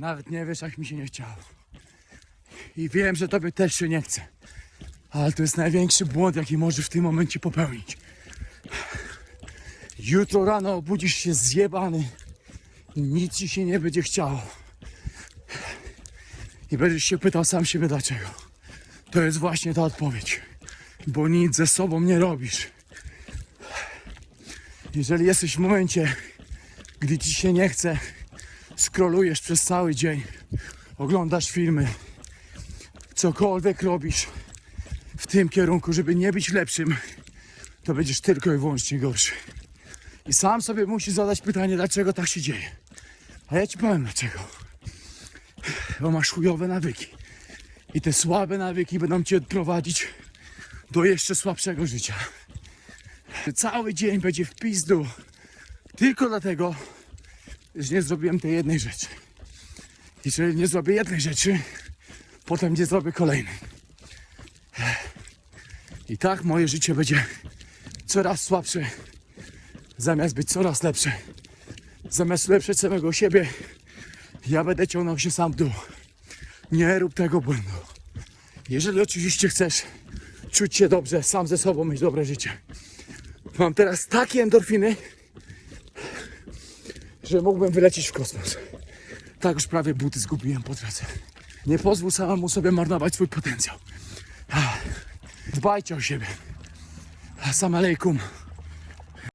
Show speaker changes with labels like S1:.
S1: Nawet nie wiesz, jak mi się nie chciało. I wiem, że tobie też się nie chce. Ale to jest największy błąd, jaki możesz w tym momencie popełnić. Jutro rano obudzisz się zjebany i nic ci się nie będzie chciało. I będziesz się pytał sam siebie dlaczego. To jest właśnie ta odpowiedź. Bo nic ze sobą nie robisz. Jeżeli jesteś w momencie, gdy ci się nie chce, scrollujesz przez cały dzień, oglądasz filmy, cokolwiek robisz w tym kierunku, żeby nie być lepszym, to będziesz tylko i wyłącznie gorszy. I sam sobie musisz zadać pytanie, dlaczego tak się dzieje. A ja ci powiem dlaczego. Bo masz chujowe nawyki. I te słabe nawyki będą cię prowadzić do jeszcze słabszego życia. Cały dzień będzie w pizdu. Tylko dlatego, że nie zrobiłem tej jednej rzeczy. Jeżeli nie zrobię jednej rzeczy, potem nie zrobię kolejnej. I tak moje życie będzie coraz słabsze, zamiast być coraz lepsze. Zamiast lepszeć samego siebie, ja będę ciągnął się sam w dół. Nie rób tego błędu. Jeżeli oczywiście chcesz czuć się dobrze, sam ze sobą mieć dobre życie. Mam teraz takie endorfiny, że mógłbym wylecieć w kosmos. Tak już prawie buty zgubiłem po drodze. Nie pozwól samemu sobie marnować swój potencjał. Dbajcie o siebie. Assalamu alaikum.